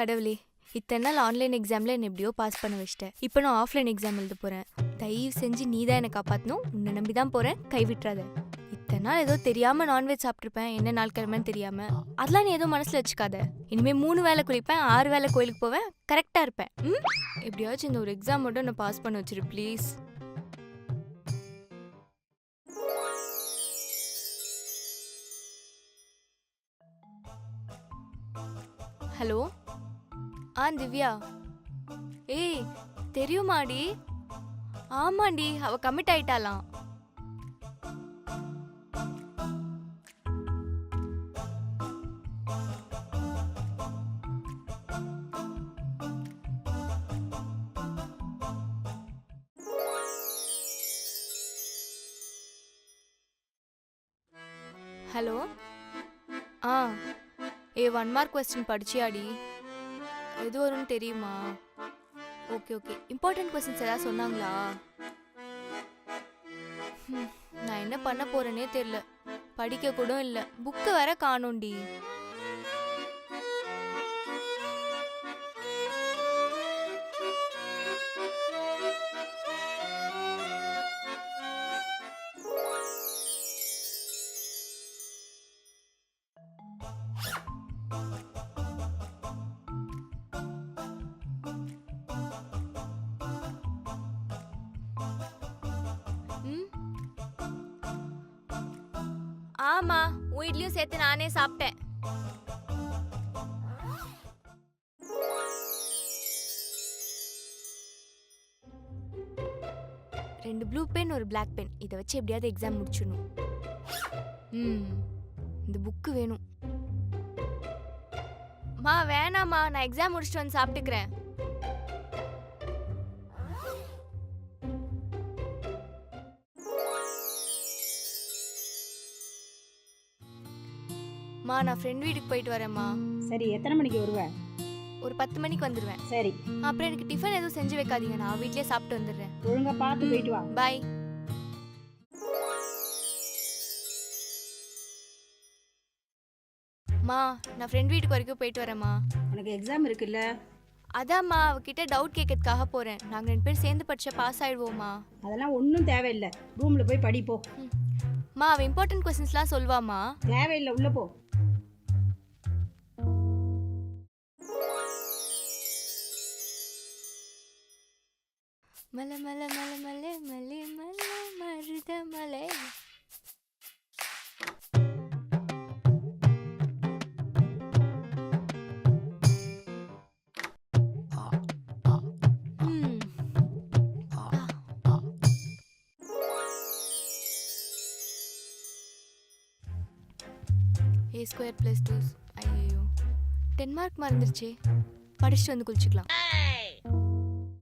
கடவுளே இத்தனை நாள் ஆன்லைன் எக்ஸாமில் என்னை எப்படியோ பாஸ் பண்ண வச்சிட்டேன். இப்போ நான் ஆஃப்லைன் எக்ஸாம் எழுத போகிறேன் தயவு செஞ்சு நீ தான் என்னை காப்பாற்றணும் உன்னை நம்பி தான் போகிறேன் கைவிட்றாத இத்தனை நாள் ஏதோ தெரியாமல் நான்வெஜ் சாப்பிட்ருப்பேன் என்ன நாள் கிழமைன்னு தெரியாமல் அதெல்லாம் நீ எதுவும் மனசில் வச்சுக்காத. இனிமேல் மூணு வேளை குளிப்பேன். ஆறு வேளை கோயிலுக்கு போவேன். கரெக்டாக இருப்பேன். ம்? எப்படியாச்சும் இந்த ஒரு எக்ஸாம் மட்டும் நான் பாஸ் பண்ண வச்சிரு ப்ளீஸ் ஹலோ ஆ திவ்யா. ஏய் தெரியுமாடி? ஆமாண்டி அவ கமிட் ஆயிட்டாலாம் ஹலோ? ஆ ஏ ஒன் மார்க் கொஸ்டின் படிச்சியாடி? எது வரும்னு தெரியுமா? Okay okay. இம்பார்ட்டன்ட் கொஸ்டின்ஸ் ஏதாவது சொன்னாங்களா? நான் என்ன பண்ண போறேனே தெரில படிக்க கூட இல்லை. புக்கு வேற காணோண்டி ஆமா உன் இட்லியும் சேர்த்து நானே சாப்பிட்டேன். ரெண்டு ப்ளூ பென் ஒரு பிளாக் பென் இதை வச்சு எப்படியாவது எக்ஸாம் முடிச்சிடணும். ம் இந்த புக்கு வேணும். மா வேணாம்மா. நான் எக்ஸாம் முடிச்சுட்டு வந்து சாப்பிட்டுக்கிறேன். மா நான் ஃப்ரெண்ட் வீட்டுக்கு போயிட்டு வரேம்மா. சரி எத்தனை மணிக்கு வருவ? ஒரு பத்து மணிக்கு வந்துடுவேன் சரி. அப்புறம் எனக்கு டிஃபன் எதுவும் செஞ்சு வைக்காதீங்க நான் வீட்லயே சாப்பிட்டு வந்துடுறேன். ஒழுங்கா பார்த்து போயிட்டு வா. பாய் மா நான் ஃப்ரெண்ட் வீட்டுக்கு வரைக்கும் போயிட்டு வரேம்மா. உனக்கு எக்ஸாம் இருக்குல்ல? அதாம்மா அவகிட்ட டவுட் கேட்கறதுக்காக போறேன். நாங்க ரெண்டு பேரும் சேர்ந்து படிச்சா பாஸ் ஆயிடுவோமா அதெல்லாம் ஒன்றும் தேவையில்லை. ரூமில் போய் படிப்போ மா. அவ இம்பார்ட்டன்ட் கொஸ்டின்ஸ்லாம் சொல்வாமா தேவையில்லை உள்ள போ. மல மல மல மல மலை மல மருத மலை ம். ஏ ஸ்கொயர் ப்ளஸ் டூ ஐயோ டென் மார்க் மறந்துருச்சே படிச்சுட்டு வந்து குளிச்சுக்கலாம்